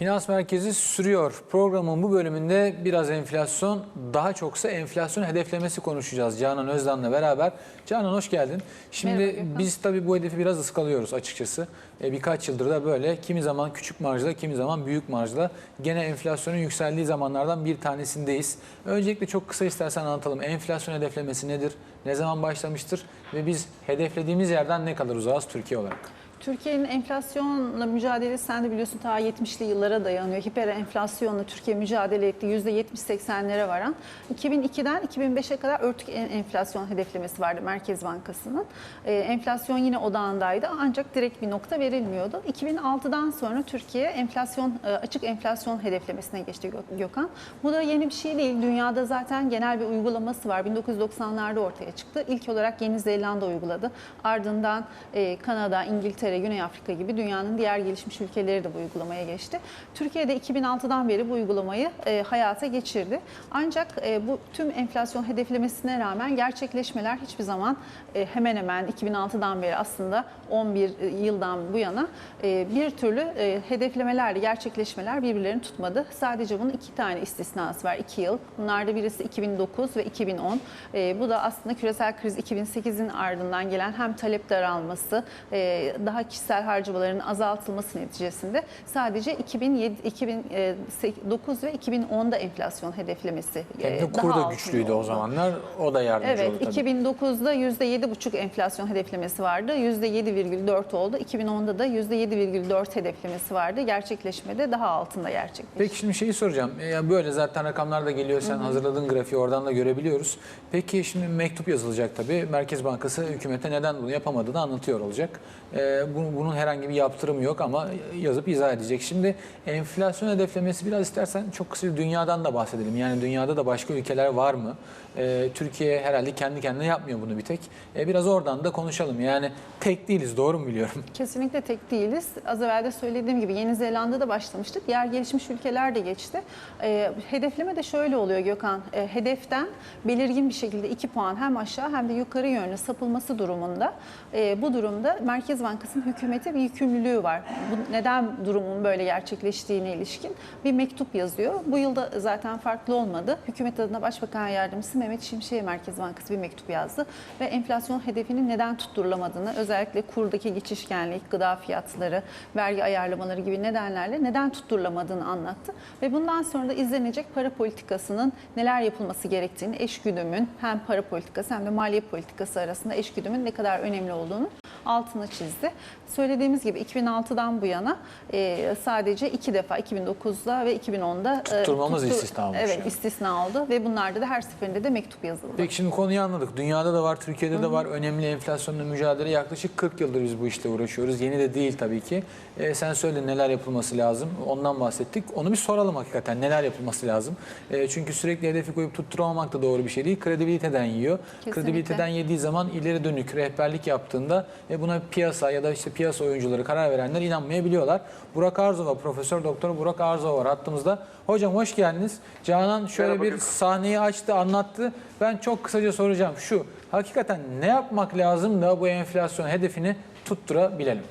Finans Merkezi sürüyor. Programın bu bölümünde biraz enflasyon, daha çoksa enflasyon hedeflemesi konuşacağız Canan Özdan'la beraber. Canan hoş geldin. Şimdi Merhaba biz tabii bu hedefi biraz ıskalıyoruz açıkçası. E, birkaç yıldır da böyle kimi zaman küçük marjla, kimi zaman büyük marjla gene enflasyonun yükseldiği zamanlardan bir tanesindeyiz. Öncelikle çok kısa istersen anlatalım. Enflasyon hedeflemesi nedir? Ne zaman başlamıştır? Ve biz hedeflediğimiz yerden ne kadar uzağız Türkiye olarak? Türkiye'nin enflasyonla mücadelesi sen de biliyorsun ta 70'li yıllara dayanıyor. Hiper enflasyonla Türkiye mücadele etti. %70-80'lere varan. 2002'den 2005'e kadar örtük en- enflasyon hedeflemesi vardı Merkez Bankası'nın. Ee, enflasyon yine odağındaydı ancak direkt bir nokta verilmiyordu. 2006'dan sonra Türkiye enflasyon e, açık enflasyon hedeflemesine geçti Gö- Gökhan. Bu da yeni bir şey değil. Dünyada zaten genel bir uygulaması var. 1990'larda ortaya çıktı. İlk olarak Yeni Zelanda uyguladı. Ardından e, Kanada, İngiltere, Güney Afrika gibi dünyanın diğer gelişmiş ülkeleri de bu uygulamaya geçti. Türkiye'de 2006'dan beri bu uygulamayı e, hayata geçirdi. Ancak e, bu tüm enflasyon hedeflemesine rağmen gerçekleşmeler hiçbir zaman e, hemen hemen 2006'dan beri aslında 11 yıldan bu yana e, bir türlü e, hedeflemelerle gerçekleşmeler birbirlerini tutmadı. Sadece bunun iki tane istisnası var. 2 yıl. Bunlar da birisi 2009 ve 2010. E, bu da aslında küresel kriz 2008'in ardından gelen hem talep daralması, e, daha kişisel harcamaların azaltılması neticesinde sadece 2007, 2009 ve 2010'da enflasyon hedeflemesi Hem e, daha kur da güçlüydü o oldu. zamanlar. O da yardımcı Evet, oldu tabii. 2009'da %7,5 enflasyon hedeflemesi vardı. %7,4 oldu. 2010'da da %7,4 hedeflemesi vardı. Gerçekleşmede daha altında gerçekleşti. Peki şimdi şeyi soracağım. E, Yani böyle zaten rakamlar da geliyor. Sen hazırladığın grafiği oradan da görebiliyoruz. Peki şimdi mektup yazılacak tabii. Merkez Bankası hükümete neden bunu yapamadığını anlatıyor olacak. E, bu- bunun herhangi bir yaptırımı yok ama yazıp izah edecek. Şimdi enflasyon hedeflemesi biraz istersen çok kısa dünyadan da bahsedelim. Yani dünyada da başka ülkeler var mı? E, Türkiye herhalde kendi kendine yapmıyor bunu bir tek. E, biraz oradan da konuşalım. Yani tek değiliz doğru mu biliyorum? Kesinlikle tek değiliz. Az evvel de söylediğim gibi Yeni Zelanda'da başlamıştık. Diğer gelişmiş ülkeler de geçti. Ee, hedefleme de şöyle oluyor Gökhan. Ee, hedeften belirgin bir şekilde 2 puan hem aşağı hem de yukarı yönlü sapılması durumunda e, bu durumda Merkez Bankası'nın hükümete bir yükümlülüğü var. Bu, neden durumun böyle gerçekleştiğine ilişkin bir mektup yazıyor. Bu yılda zaten farklı olmadı. Hükümet adına Başbakan Yardımcısı Mehmet Şimşek'e Merkez Bankası bir mektup yazdı ve enflasyon hedefinin neden tutturulamadığını özellikle kurdaki geçişkenlik, gıda fiyatları, vergi ayarlamaları gibi nedenlerle neden tutturulamadığını anlattı. Ve bundan sonra da izlenecek para politikasının neler yapılması gerektiğini, eşgüdümün hem para politikası hem de maliye politikası arasında eşgüdümün ne kadar önemli olduğunu altını çizdi. Söylediğimiz gibi 2006'dan bu yana e, sadece iki defa 2009'da ve 2010'da e, Tutturmamız istisna olmuş Evet yani. istisna oldu ve bunlarda da her seferinde de mektup yazıldı. Peki şimdi konuyu anladık. Dünyada da var, Türkiye'de de var. Önemli enflasyonla mücadele. Yaklaşık 40 yıldır biz bu işte uğraşıyoruz. Yeni de değil tabii ki. Ee, sen söyle neler yapılması lazım. Ondan bahsettik. Onu bir soralım hakikaten. Neler yapılması lazım? Ee, çünkü sürekli hedefi koyup tutturamamak da doğru bir şey değil. Kredibiliteden yiyor. Kesinlikle. Kredibiliteden yediği zaman ileri dönük rehberlik yaptığında ve buna piyasa ya da işte piyasa oyuncuları karar verenler inanmayabiliyorlar. Burak Arzova, Profesör Doktor Burak Arzova var hattımızda. Hocam hoş geldiniz. Canan şöyle Merhaba bir Gökhan. sahneyi açtı, anlattı. Ben çok kısaca soracağım. Şu, hakikaten ne yapmak lazım da bu enflasyon hedefini tutturabilelim?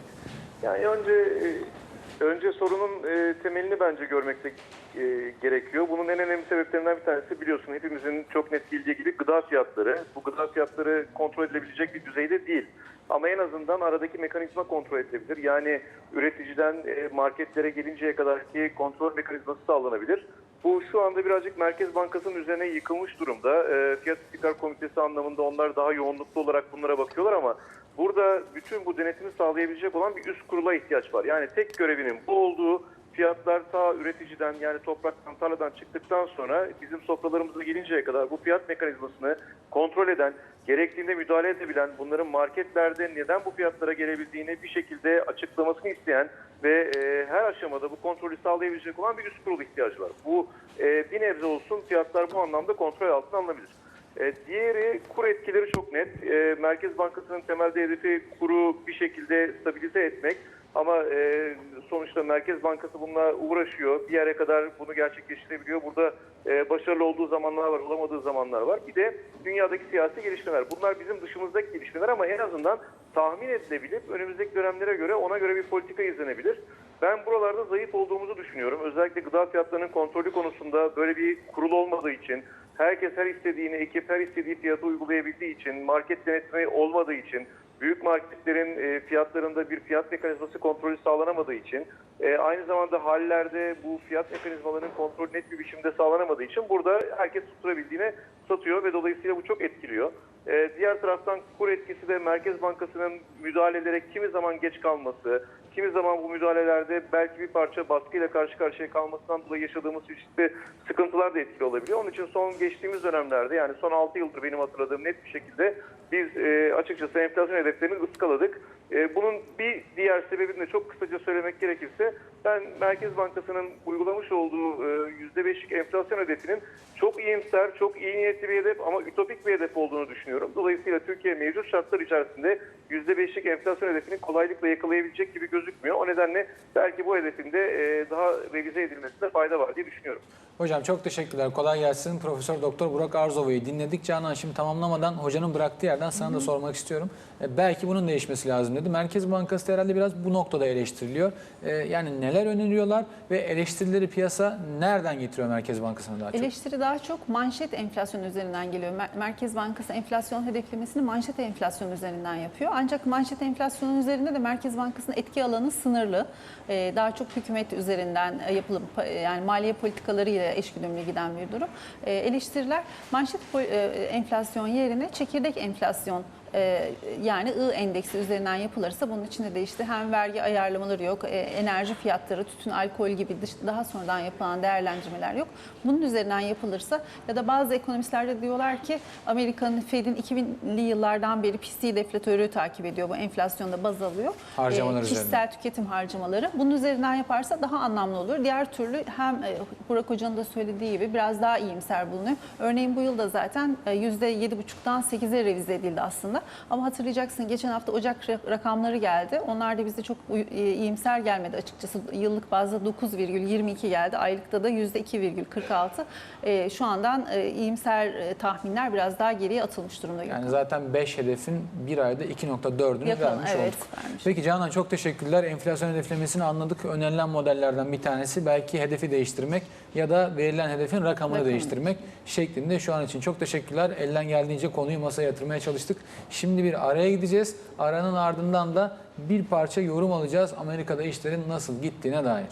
Yani önce e, önce sorunun e, temelini bence görmekte e, gerekiyor. Bunun en önemli sebeplerinden bir tanesi biliyorsun hepimizin çok net bildiği gibi gıda fiyatları. Bu gıda fiyatları kontrol edilebilecek bir düzeyde değil. Ama en azından aradaki mekanizma kontrol edilebilir. Yani üreticiden e, marketlere gelinceye kadarki kontrol mekanizması sağlanabilir. Bu şu anda birazcık Merkez Bankası'nın üzerine yıkılmış durumda. E, Fiyat İstikrar Komitesi anlamında onlar daha yoğunluklu olarak bunlara bakıyorlar ama burada bütün bu denetimi sağlayabilecek olan bir üst kurula ihtiyaç var. Yani tek görevinin bu olduğu fiyatlar ta üreticiden yani topraktan tarladan çıktıktan sonra bizim sofralarımıza gelinceye kadar bu fiyat mekanizmasını kontrol eden, gerektiğinde müdahale edebilen, bunların marketlerde neden bu fiyatlara gelebildiğini bir şekilde açıklamasını isteyen ve e, her aşamada bu kontrolü sağlayabilecek olan bir üst kurul ihtiyacı var. Bu e, bir nebze olsun fiyatlar bu anlamda kontrol altına alınabilir. E, diğeri kur etkileri çok net. E, Merkez Bankası'nın temelde hedefi kuru bir şekilde stabilize etmek. Ama e, sonuçta Merkez Bankası bununla uğraşıyor. Bir yere kadar bunu gerçekleştirebiliyor. Burada e, başarılı olduğu zamanlar var, olamadığı zamanlar var. Bir de dünyadaki siyasi gelişmeler. Bunlar bizim dışımızdaki gelişmeler ama en azından tahmin edilebilip önümüzdeki dönemlere göre ona göre bir politika izlenebilir. Ben buralarda zayıf olduğumuzu düşünüyorum. Özellikle gıda fiyatlarının kontrolü konusunda böyle bir kurul olmadığı için, herkes her istediğini, ekip her istediği fiyatı uygulayabildiği için, market denetimi olmadığı için, büyük marketlerin e, fiyatlarında bir fiyat mekanizması kontrolü sağlanamadığı için, e, aynı zamanda hallerde bu fiyat mekanizmalarının kontrolü net bir biçimde sağlanamadığı için burada herkes tutturabildiğine satıyor ve dolayısıyla bu çok etkiliyor. E, diğer taraftan kur etkisi de Merkez Bankası'nın müdahale ederek kimi zaman geç kalması, kimi zaman bu müdahalelerde belki bir parça baskıyla karşı karşıya kalmasından dolayı yaşadığımız çeşitli sıkıntılar da etkili olabiliyor. Onun için son geçtiğimiz dönemlerde yani son 6 yıldır benim hatırladığım net bir şekilde biz e, açıkçası enflasyon hedeflerini ıskaladık. E, bunun bir diğer sebebini de çok kısaca söylemek gerekirse ben Merkez Bankası'nın uygulamış olduğu e, %5'lik enflasyon hedefinin çok iyimser, çok iyi niyetli bir hedef ama ütopik bir hedef olduğunu düşünüyorum. Dolayısıyla Türkiye mevcut şartlar içerisinde %5'lik enflasyon hedefini kolaylıkla yakalayabilecek gibi gözükmüyor. O nedenle belki bu hedefin de e, daha revize edilmesinde fayda var diye düşünüyorum. Hocam çok teşekkürler. Kolay gelsin. Profesör Doktor Burak Arzova'yı dinledik. Canan şimdi tamamlamadan hocanın bıraktığı yerden sana da sormak istiyorum. E, belki bunun değişmesi lazım dedi. Merkez Bankası da herhalde biraz bu noktada eleştiriliyor. E, yani neler öneriyorlar ve eleştirileri piyasa nereden getiriyor Merkez Bankası'na daha çok? Eleştiri daha çok manşet enflasyon üzerinden geliyor. Mer- Merkez Bankası enflasyon hedeflemesini manşet enflasyon üzerinden yapıyor. Ancak manşet enflasyonun üzerinde de Merkez Bankası'nın etki alanı sınırlı. Ee, Daha çok hükümet üzerinden e, yapılıp pa- yani maliye politikaları ile eşgüdümlü giden bir durum. Ee, Eleştiriler manşet e, enflasyon yerine çekirdek enflasyon e, yani I endeksi üzerinden yapılırsa bunun içinde de işte hem vergi ayarlamaları yok, e, enerji fiyatları, tütün, alkol gibi dış, daha sonradan yapılan değerlendirmeler yok. Bunun üzerinden yapılırsa ya da bazı ekonomistler de diyorlar ki Amerika'nın Fed'in 2000'li yıllardan beri PCE deflatörü takip ediyor. Bu enflasyonda baz alıyor. Harcamalar kişisel üzerinden. tüketim harcamaları. Bunun üzerinden yaparsa daha anlamlı olur. Diğer türlü hem e, Burak Hoca'nın da söylediği gibi biraz daha iyimser bulunuyor. Örneğin bu yılda zaten e, %7,5'tan 8'e revize edildi aslında. Ama hatırlayacaksın geçen hafta Ocak ra- rakamları geldi. Onlar da bize çok e, iyimser gelmedi açıkçası. Yıllık bazda 9,22 geldi. Aylıkta da %2,46. E, Şu andan e, iyimser tahminler biraz daha geriye atılmış durumda. Yani zaten 5 hedefin bir ayda 2.4'ünü Yakın, vermiş evet, olduk. vermiş. Peki Canan çok teşekkürler. Enflasyon hedeflemesini anladık. Önerilen modellerden bir tanesi belki hedefi değiştirmek ya da verilen hedefin rakamını Rakamı. değiştirmek şeklinde şu an için çok teşekkürler. Elden geldiğince konuyu masaya yatırmaya çalıştık. Şimdi bir araya gideceğiz. Aranın ardından da bir parça yorum alacağız Amerika'da işlerin nasıl gittiğine dair.